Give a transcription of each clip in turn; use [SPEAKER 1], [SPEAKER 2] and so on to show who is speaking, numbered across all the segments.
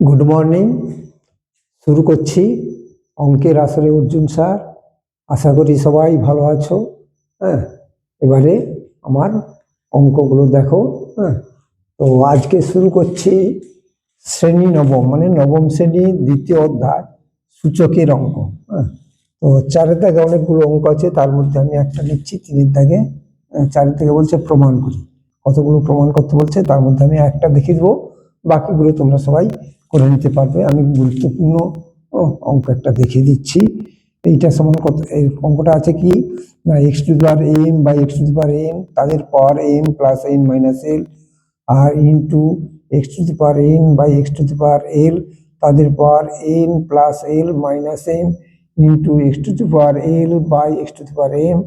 [SPEAKER 1] Good morning শুরু করছি অঙ্কের আসরে অর্জুন স্যার। আশা করি সবাই ভালো আছো হ্যাঁ? এবারে আমার অঙ্কগুলো দেখো হ্যাঁ? তো আজকে শুরু করছি শ্রেণি নবম মানে নবম শ্রেণি দ্বিতীয় অধ্যায় সূচকের অঙ্ক হ্যাঁ? তো চারের দাগে অনেকগুলো অঙ্ক আছে তার মধ্যে আমি একটা নিচ্ছি তিনের দাগে আহ, চারের দাগে বলছে প্রমাণ করি। কতগুলো প্রমাণ করতে বলছে তার মধ্যে আমি একটা দেখিয়ে দেবো বাকিগুলো তোমরা সবাই করে নিতে পারবে। আমি গুরুত্বপূর্ণ অঙ্ক একটা দেখিয়ে দিচ্ছি। এইটা সমান কত, এই অঙ্কটা আছে কি? না x to power m by x to power m তাদের power m plus n minus l R into x to the power n by x to the l তাদের power n plus l minus m into x to the l by x to the m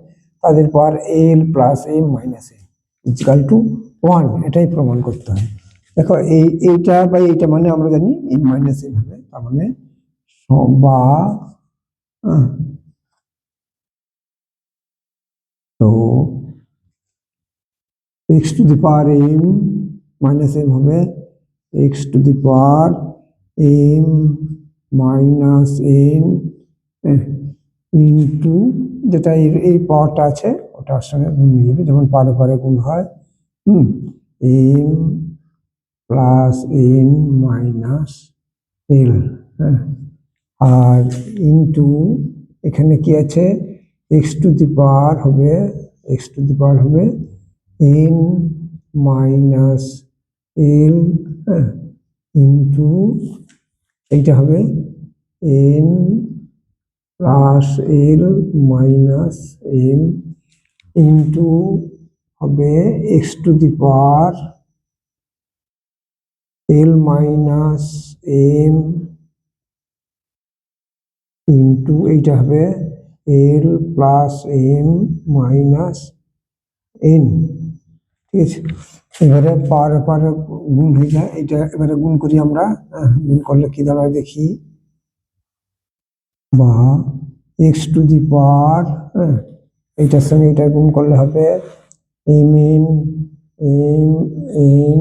[SPEAKER 1] তাদের power l plus m minus m is equal to one এটাই প্রমাণ করতে হয় দেখো, এই, এইটা বা এইটা মানে আমরা জানি এই মাইনাস এন হবে তার মানে বা তো x to the power m minus m হবে x to the power m minus n into যেটা এই এই পাওয়ারটা আছে, ওটার সঙ্গে গুণ হয়ে যাবে যেমন পারে পারে গুণ হয়, হুম m plus n minus l হ্যাঁ? আর ইনটু এখানে কি আছে? এক্স টু দি পাওয়ার হবে, এক্স টু দি পাওয়ার হবে এন মাইনাস এল হ্যাঁ? ইন্টু এইটা হবে n plus l minus m into হবে x to the power l minus m into এইটা হবে l plus m minus n ঠিক আছে? এবারে পারে পারে গুণ হয়ে যায়, এটা এবারে গুণ করি আমরা গুণ করলে কি দাঁড়ায় দেখি? বা এক্স টু দি পাওয়ার হ্যাঁ এইটার সঙ্গে এটা গুণ করলে হবে M N M N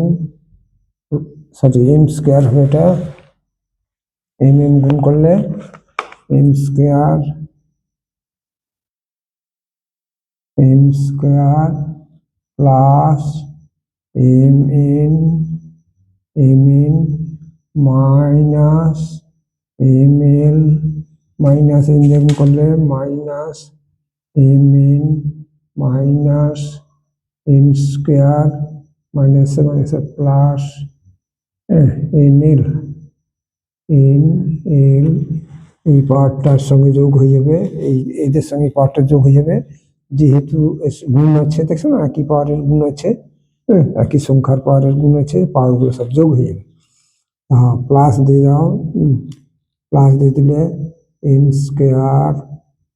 [SPEAKER 1] sorry M square হবে এটা এম এম গুণ করলে M square M square plus M N M N minus M L minus N দিয়ে করলে minus M N minus N square minus minus plus N L N, L, এই পাওয়ারটার সঙ্গে যোগ হয়ে যাবে, এই, এদের সঙ্গে পাওয়ারটা যোগ হয়ে যাবে, যেহেতু গুণ আছে, দেখছ না, একই পাওয়ারের গুণ আছে হ্যাঁ একই সংখ্যার পাওয়ারের গুণ আছে পাওয়ারগুলো সব যোগ হয়ে যাবে। হ্যাঁ প্লাস দিয়ে দাও প্লাস দিয়ে দিলে N square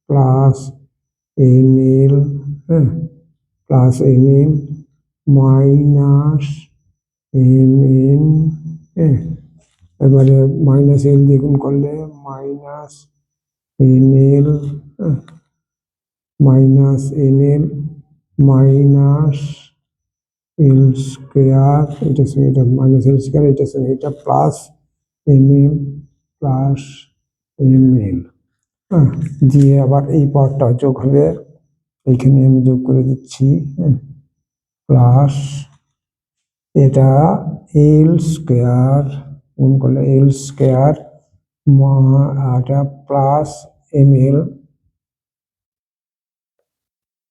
[SPEAKER 1] plus N L হ্যাঁ plus N L minus M N এবারে মাইনাস এল দিয়ে গুণ করলে minus N L minus N L minus L square এটার সঙ্গে এটা মাইনাস এল স্কোয়ার এটার সঙ্গে এটা plus M L plus M L হ্যাঁ দিয়ে আবার এই পাওয়ারটা যোগ হবে। এইখানে আমি যোগ করে দিচ্ছি প্লাস এটা এল স্কোয়ার গুণ করলে এল স্কোয়ার এটা plus M L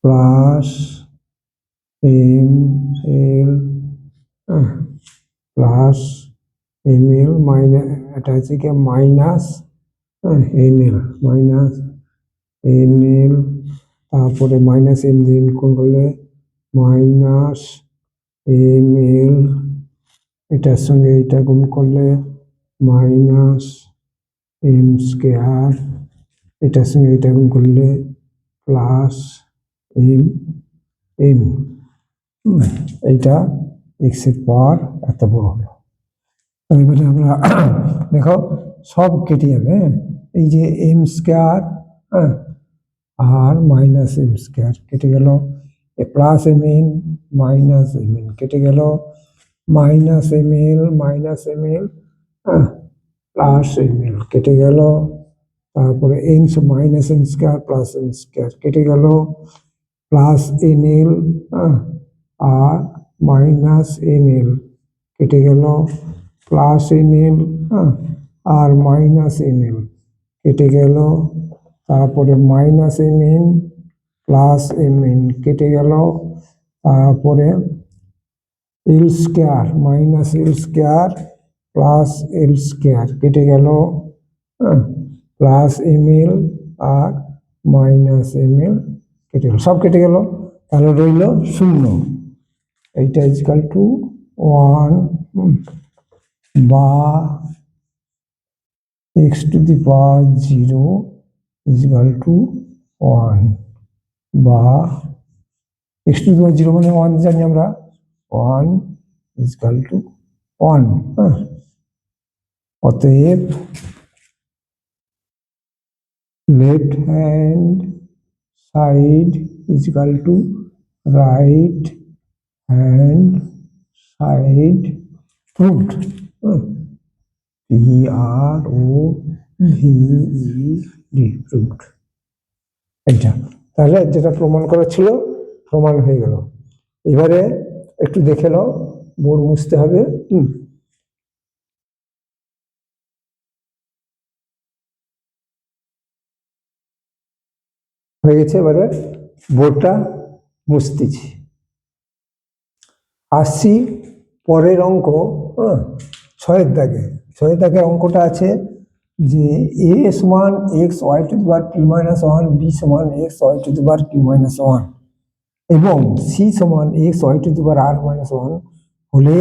[SPEAKER 1] plus M L plus M L minus এটা হচ্ছে কি minus N L minus N L তারপরে মাইনাস এম দিয়ে গুণ করলে মাইনাস এম এল এটার সঙ্গে এটা গুণ করলে মাইনাস এম স্কোয়ার, এটার সঙ্গে এটা গুণ করলে প্লাস এম এন এইটা এক্সের পাওয়ার এত বড় হবে এবারে আমরা দেখো, সব কেটে যাবে হ্যাঁ? এই যে এম স্কোয়ার হ্যাঁ? আর মাইনাস এম স্কোয়ার কেটে গেল plus M N, minus M N. কেটে গেল, minus M L, minus M L plus M L. কেটে গেল, তারপরে N minus N square, plus N square. কেটে গেল, প্লাস এন এল আর মাইনাস এন এল। কেটে গেল, প্লাস এন এল আর মাইনাস এন এল। কেটে গেল, তারপরে minus M N plus M N কেটে গেল। তারপরে L square minus L square plus L square কেটে গেল। প্লাস এম এল আর মাইনাস এম এল কেটে গেল। সব কেটে গেল। তাহলে রইল শূন্য। এইটা ইজকাল টু ওয়ান বা X to the power zero is equal to one বা X to the power zero মানে ওয়ান জানি আমরা। One is equal to one হ্যাঁ। অতএব left hand side is equal to right hand side proved P R O V E D proved এটা তাহলে যেটা প্রমাণ করা ছিল, প্রমাণ হয়ে গেল। এবারে একটু দেখে নাও বোর্ড মুছতে হবে। হুম। হয়ে গেছে এবারে বোর্ডটা মুছতেছি। আসছি পরের অঙ্ক হ্যাঁ ছয়ের দাগে। ছয়ের দাগের অঙ্কটা আছে যে এ সমান x Y to the bar P minus one, B সমান x Y to the bar Q minus one. এবং সি সমান x Y to the bar R minus one হলে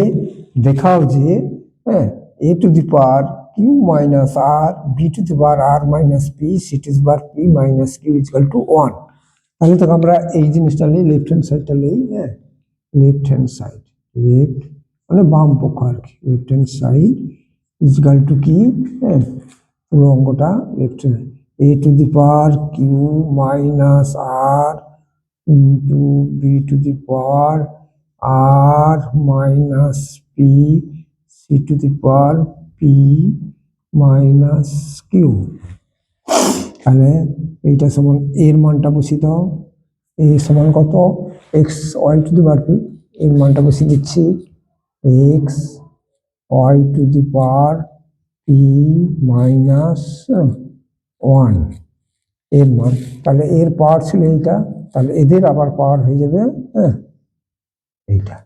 [SPEAKER 1] দেখাও যে হ্যাঁ A to the power Q minus R, B to the power R minus P C to the power P minus Q is equal to one. তাহলে তো আমরা এই জিনিসটা নিই লেফট হ্যান্ড সাইডটা নিই হ্যাঁ লেফট হ্যান্ড সাইড লেফট মানে বাম পক্ষ আর কি left hand side is equal to কি হ্যাঁ পুরো অঙ্কটা left A to the power Q minus R into B to the power R minus P C to the power P minus Q তাহলে এইটা সমান এর মানটা বসিয়ে দাও। এ সমান কত? X Y to the power P এর মানটা বসিয়ে দিচ্ছি। X Y to the power P minus ওয়ানের মান, তাহলে এর পাওয়ার ছিল এইটা, তাহলে এদের আবার পাওয়ার হয়ে যাবে হ্যাঁ এইটা।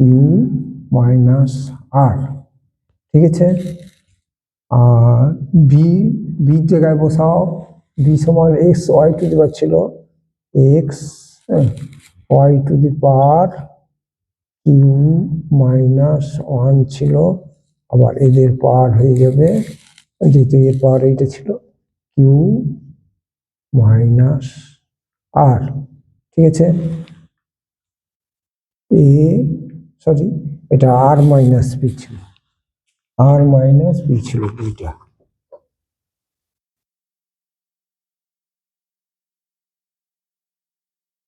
[SPEAKER 1] কিউ মাইনাস আর ঠিক আছে? আর বি বির জায়গায় বসাও বি সমান এক্স ওয়াই টু দি ছিল X Y to the power Q minus one ছিল। আবার এদের পাওয়ার হয়ে যাবে। যেহেতু এর পাওয়ার এইটা ছিল কিউ মাইনাস আর ঠিক আছে? এ সরি এটা আর মাইনাস বি ছিল। আর মাইনাস বি ছিল দুইটা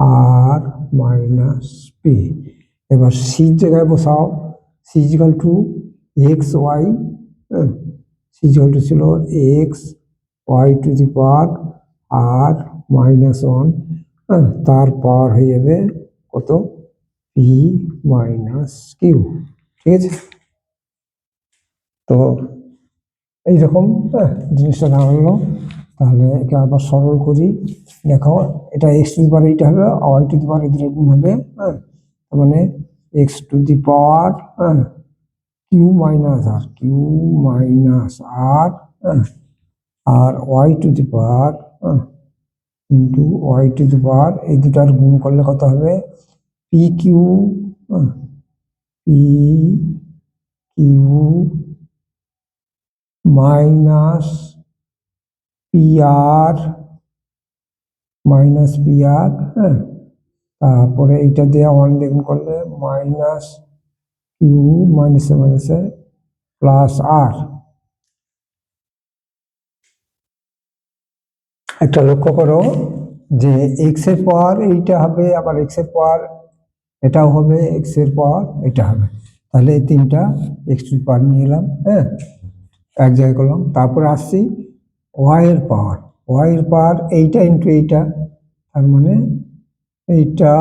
[SPEAKER 1] আর মাইনাস পি এবার সি জায়গায় বসাও। C is equal to X Y C is equal to ছিল X Y to the power R minus one তার পাওয়ার হয়ে যাবে কত? পি মাইনাস কিউ ঠিক আছে? তো এইরকম জিনিসটা দাঁড়াল তাহলে একে আবার সরল করি। দেখো, এটা এক্স টু দি এইটা হবে ওয়াই টু দি পাওয়ার এদের গুণ হবে হ্যাঁ মানে এক্স টু দি পাওয়ার হ্যাঁ Q minus R Q minus R R Y to the হ্যাঁ into Y to the power এই দুটার গুণ করলে কত হবে? P Q P Q minus P R minus P R হ্যাঁ তারপরে এইটা দিয়ে ওয়ান দিয়ে গুণ করলে মাইনাস কিউ মাইনাসে মাইনাসে প্লাস আর একটা লক্ষ্য করো যে এক্সের পাওয়ার এইটা হবে, আবার এক্সের পাওয়ার এটাও হবে এক্সের পাওয়ার এটা হবে। তাহলে এই তিনটা এক্স টু পাওয়ার নিয়ে এলাম হ্যাঁ? এক জায়গায় করলাম, তারপরে আসছি ওয়াই এর পাওয়ার ওয়াই এর পাওয়ার এইটা ইন্টু এইটা, তার মানে এইটা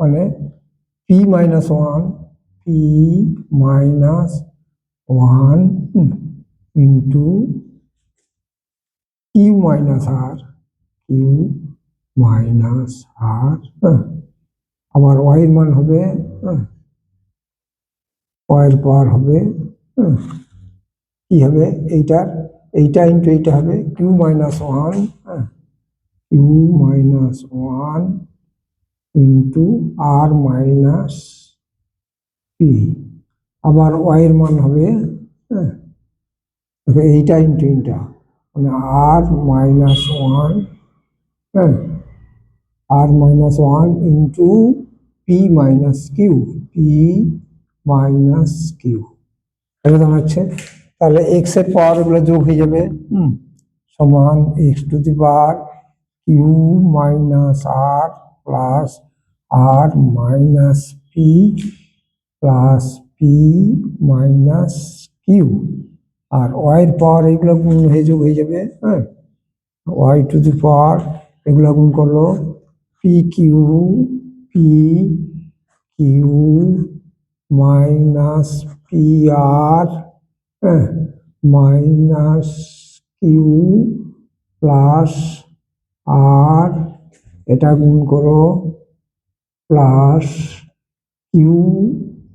[SPEAKER 1] মানে P minus one P minus one into Q minus R Q minus R আবার ওয়াই এর মান হবে ওয়াই এর পাওয়ার হবে কি হবে এইটার এইটা ইন্টু এইটা হবে Q minus one Q minus one into R minus P আবার ওয়াই এর মান হবে হ্যাঁ, এইটা ইন্টু এইটা মানে আর মাইনাস ওয়ান হ্যাঁ? R minus one into P minus Q P minus Q এটা দাঁড়াচ্ছে তাহলে এক্সের পাওয়ার এগুলো যোগ হয়ে যাবে হুম? সমান X to the power Q minus R plus R minus P plus P minus Q. আর ওয়াইয়ের পাওয়ার এগুলো গুণ হয়ে যোগ হয়ে যাবে হ্যাঁ? ওয়াই টু দি পাওয়ার এগুলো গুণ করল P Q P Q minus P R হ্যাঁ? মাইনাস কিউ প্লাস আর এটা গুণ করো plus Q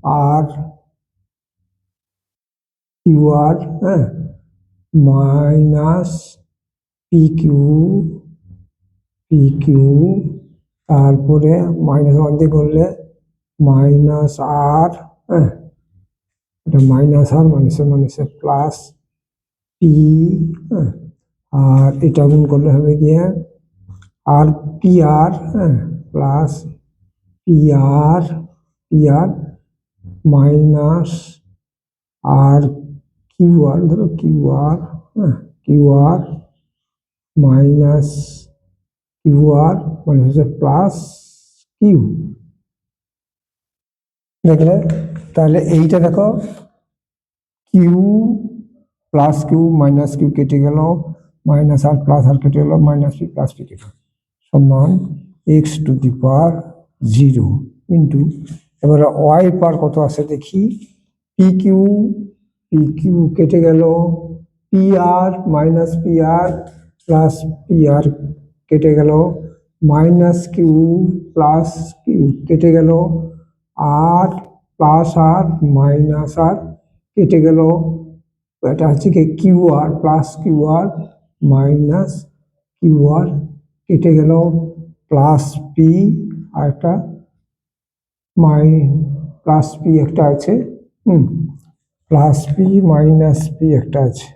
[SPEAKER 1] R Q R হ্যাঁ minus P Q P Q, তারপরে মাইনাস ওয়ান দিয়ে করলে মাইনাস আর হ্যাঁ এটা মাইনাস আর মাইনাসে মাইনাসে প্লাস পি হ্যাঁ আর এটা গুণ করলে হবে গিয়ে আর পি আর হ্যাঁ plus P R P R minus R Q R ধরো কিউ আর হ্যাঁ Q R minus Q R মানে হচ্ছে প্লাস কিউ দেখলে তাহলে এইটা দেখো Q plus Q minus Q কেটে গেল মাইনাস আর প্লাস আর কেটে গেল মাইনাস পি প্লাস পি কেটে গেল সমান X to the power zero into এবারে ওয়াই পার কত আছে দেখি? পি কিউ পি কিউ কেটে গেল। P R minus P R plus P R কেটে গেল। মাইনাস কিউ প্লাস কিউ কেটে গেল। আর প্লাস আর মাইনাস আর কেটে গেল। এটা হচ্ছে কি? Q R plus Q R minus Q R কেটে গেল। প্লাস পি আর একটা মাই প্লাস পি একটা আছে। হুম, প্লাস পি মাইনাস পি একটা আছে।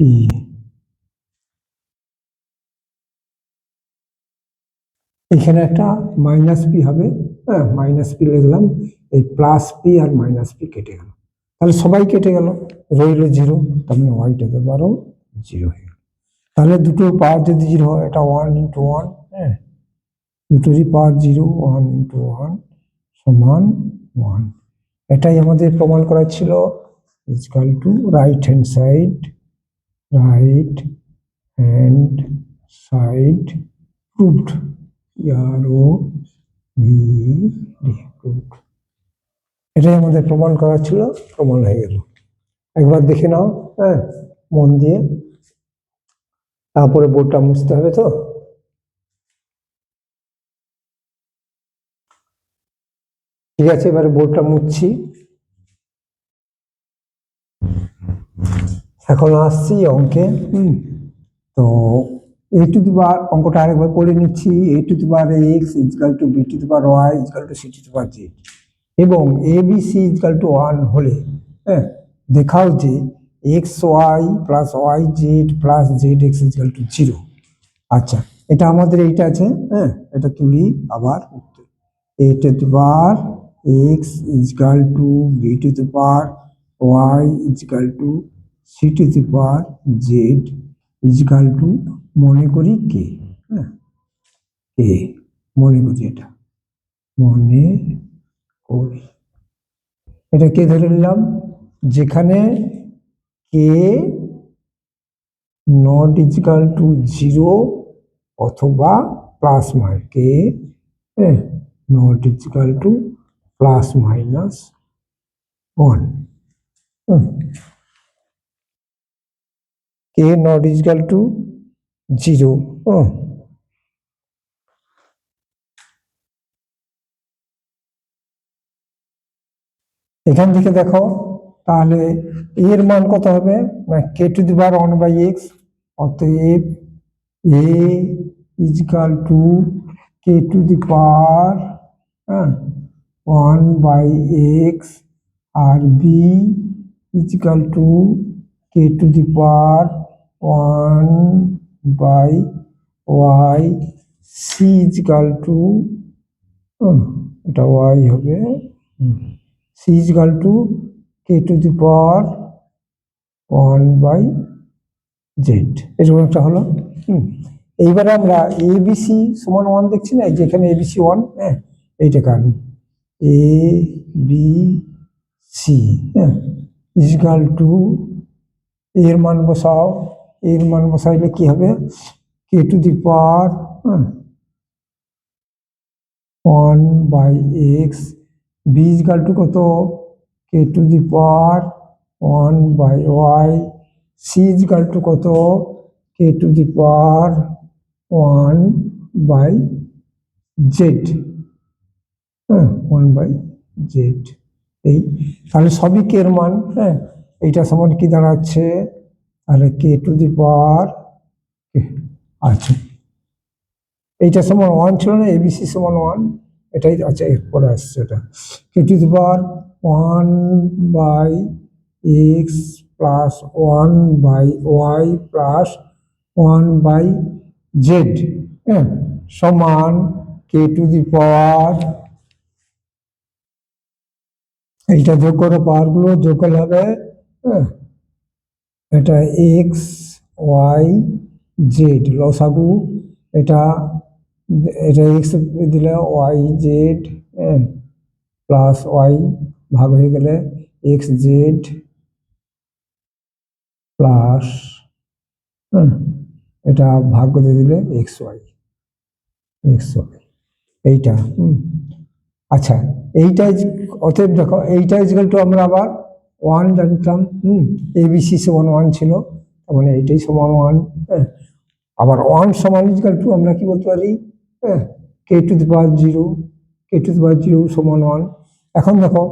[SPEAKER 1] পি। এখানে একটা মাইনাস পি হবে। হ্যাঁ মাইনাস পি লিখলাম। এই plus P R minus P কেটে গেল। তাহলে সবাই কেটে গেল। রইল জিরো, তার মানে ওয়াইটা এবারও জিরো হয়ে গেল। তাহলে দুটো পাওয়ার যদি জিরো হয়, এটা ওয়ান ইন্টু ওয়ান দুটোরই power zero, one into one সমান ওয়ান। এটাই আমাদের প্রমাণ করা ছিল। Is equal to right hand side right hand side proved R O V proved এটাই আমাদের প্রমাণ করা ছিল, প্রমাণ হয়ে গেল। একবার দেখে নাও হ্যাঁ মন দিয়ে। তারপরে বোর্ডটা মুছতে হবে তো? ঠিক আছে, এবারে বোর্ডটা মুছছি এখন আসছি অঙ্কে তো এ টু দি বার অঙ্কটা আরেকবার করে নিচ্ছি এ to the bar X is equal to B to the bar Y is equal to C to the bar Z এবং A B C is equal to one হলে হ্যাঁ দেখাও যে X Y plus Y Z plus Z X is equal to zero আচ্ছা এটা আমাদের এইটা আছে হ্যাঁ এটা তুলি আবার এ to the bar X is equal to B to the bar Y is equal to C to the bar Z is equal to মনে করি কে হ্যাঁ? কে মনে করি এটা। মনে করি। এটা কে ধরে নিলাম। যেখানে K not is equal to zero অথবা plus my K not is equal to plus minus one K not is equal to zero এখান থেকে দেখো, তাহলে এর মান কত হবে? K to the power one by X অতএব A is equal to K to the power হ্যাঁ one by x R B is equal to K to the power one by Y C is equal to এটা Y হবে C is equal to K to the power one by Z এরকম একটা হলো এইবারে আমরা ABC সমান one দেখছি না, এই যে এখানে এবিসি ওয়ান হ্যাঁ এইটাকে আনি এ বি সি হ্যাঁ? ইজিক্যাল টু এর মান বসাও। এর মান বসাইলে কি হবে? K to the power one by X B is equal to কত? K to the power one by Y C is equal to কত? K to the power one by Z হ্যাঁ ওয়ান বাই জেড এই। তাহলে সবই কে এর মান হ্যাঁ? এইটা সমান কি দাঁড়াচ্ছে? তাহলে কে টু দি পাওয়ার আচ্ছা। এইটা সমান ওয়ান ছিল না এবিসি সমান ওয়ান এটাই আচ্ছা এরপরে আসছে এটা। K to the power one by X plus one by Y plus one by Z হ্যাঁ? সমান কে টু দি পাওয়ার এইটা যোগ করো, পাওয়ারগুলো যোগ করলে হবে হ্যাঁ এটা এক্স ওয়াই জেড লসাগু, এটা এটা এক্স দিলে ওয়াই জেড প্লাস ওয়াই ভাগ হয়ে গেলে এক্স জেড প্লাস এটা ভাগ করে দিলে এক্স ওয়াই এক্স ওয়াই এইটা আচ্ছা এইটা অতএব দেখো, এইটা ইজিক্যাল টু আমরা আবার ওয়ান জানতাম, হুম এবিসি সমান ওয়ান ছিল মানে এইটাই সমান ওয়ান হ্যাঁ। আবার ওয়ান সমান ইজিক্যাল টু আমরা কি বলতে পারি? হ্যাঁ K to the power zero K to the power zero সমান ওয়ান এখন দেখো,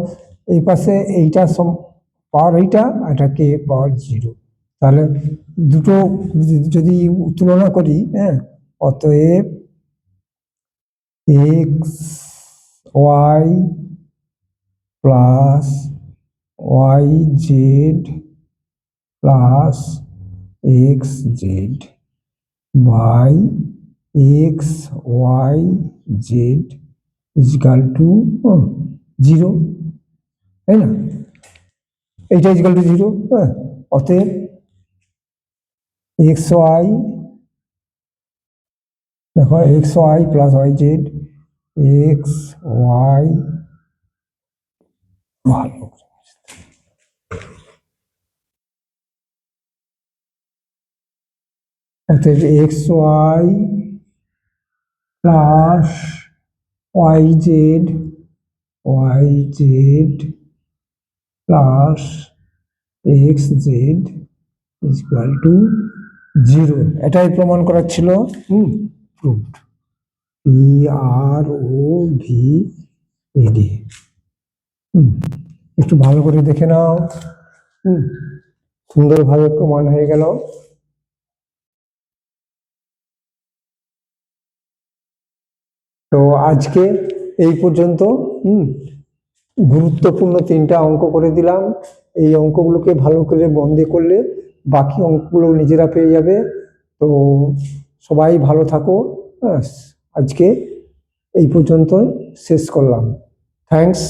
[SPEAKER 1] এই পাশে এইটা সম পাওয়ার এইটা এটা কে পাওয়ার জিরো তাহলে দুটো, যদি তুলনা করি হ্যাঁ অতএব X Y plus Y Z plus X Z by X Y Z is equal to zero তাই না এইটা ইজিক্যাল টু জিরো হ্যাঁ। অতএব এক্স ওয়াই দেখো X Y plus Y Z X Y ভালো অতএব X Y plus Y Z Y Z plus X Z equal to zero এটাই প্রমাণ করার ছিল। হুম proved P R O V হুম, একটু ভালো করে দেখে নাও। হুম, সুন্দরভাবে প্রমাণ হয়ে গেল। তো আজকে এই পর্যন্ত, হুম, গুরুত্বপূর্ণ তিনটা অঙ্ক করে দিলাম। এই অঙ্কগুলোকে ভালো করে বন্দে করলে বাকি অঙ্কগুলো নিজেরা পেয়ে যাবে। তো সবাই ভালো থাকো। হ্যাঁ আজকে এই পর্যন্ত শেষ করলাম। থ্যাঙ্কস